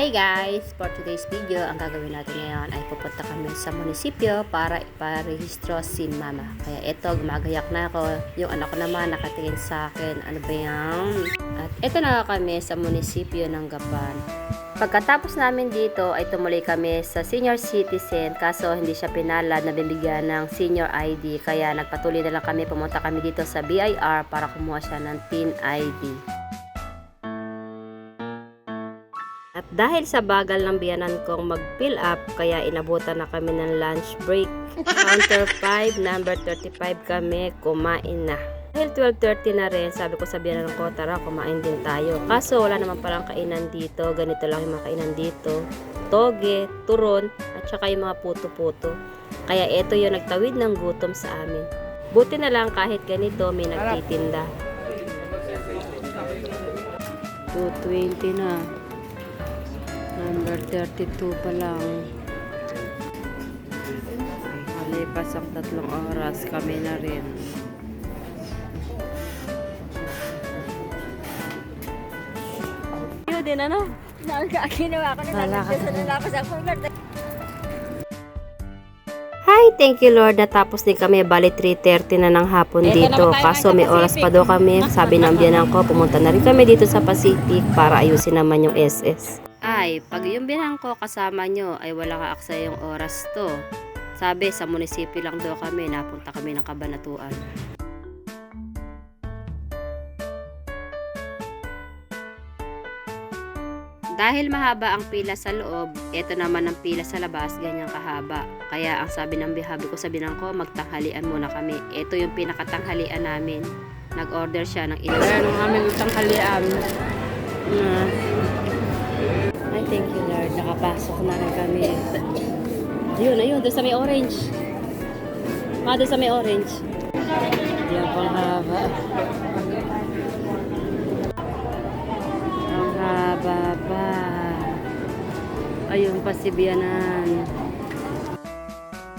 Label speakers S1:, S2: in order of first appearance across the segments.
S1: Hi guys! For today's video, ang gagawin natin ngayon ay pupunta kami sa munisipyo para iparehistro si mama. Kaya eto, gumagayak na ako. Yung anak ko naman nakatingin sa akin. Ano ba yan? At eto na kami sa munisipyo ng Gapan. Pagkatapos namin dito ay tumuloy kami sa senior citizen kaso hindi siya pinalad na bibigyan ng senior ID kaya nagpatuloy na lang kami pumunta kami dito sa BIR para kumuha siya ng teen ID. At dahil sa bagal ng biyanan kong mag-fill up, kaya inabutan na kami ng lunch break. Counter 5, number 35 kami, kumain na. Dahil 12.30 na rin, sabi ko sa biyanan ko, tara, kumain din tayo. Kaso wala naman palang kainan dito, ganito lang yung mga kainan dito. Toge, turon, at saka yung mga puto-puto. Kaya ito yung nagtawid ng gutom sa amin. Buti na lang kahit ganito may nagtitinda. 220 na. Number 32 pa lang. Malipas ang tatlong oras, kami na rin. Yun din ano?
S2: Ginawa ko na
S1: Wala ka
S2: nalagyan sa ako.
S1: Hi, thank you Lord. Natapos din kami. Bali 3.30 na ng hapon dito. Kaso may oras pa daw kami. Sabi ng biyanan ko, pumunta na rin kami dito sa Pacific para ayusin naman yung SS. Ay, pag yung biyanan ko kasama nyo ay wala ka aksa yung oras to. Sabi, sa munisipyo lang daw kami. Napunta kami ng kabanatuan. Dahil mahaba ang pila sa loob, ito naman ang pila sa labas, ganyan kahaba. Kaya ang sabi ng bihabi ko, sabi ng ko, magtanghalian muna kami. Ito yung pinakatanghalian namin. Nag-order siya ng ilang.
S2: Ano aming tanghalian.
S1: Mm. Ay, thank you Lord. Nakapasok na rin kami. Ayun, ayun. Doon sa may orange. Ma, doon sa may orange. Yan pang haba. Ang haba pa. Ayun pa.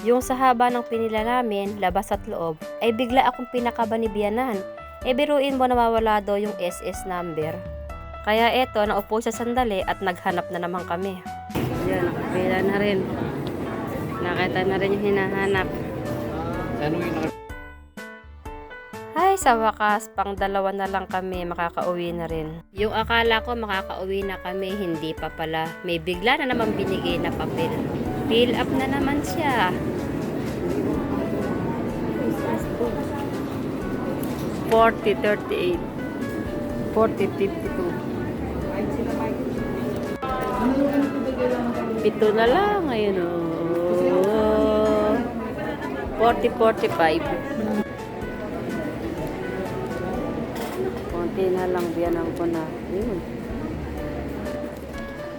S1: Yung sa haba ng pinila namin, labas at loob, ay bigla akong pinakaba ni Bianan. E biruin mo nawawala daw yung SS number. Kaya eto, naupo siya sandali at naghanap na naman kami. Yan, nakapila na rin. Nakita na rin yung hinahanap. Ay, sa wakas, pang dalawa na lang kami, makakauwi na rin. Yung akala ko makakauwi na kami, hindi pa pala. May bigla na naman binigay na papel. Fill up na naman siya. Forty, thirty-eight. Forty, fifty-two. Pito na lang ngayon oh. 40, 45. Konti na lang biyanan ko na. Yun.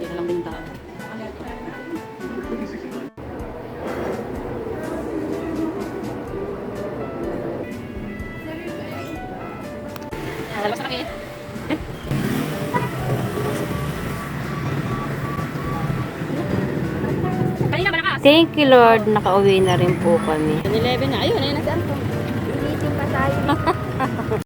S1: Yan lang din tao.
S2: Lalabas na kami.
S1: Thank you Lord, nakauwi na rin po kami.
S2: 11 na, ayun, ayun na si Anton. Ilitin pa tayo.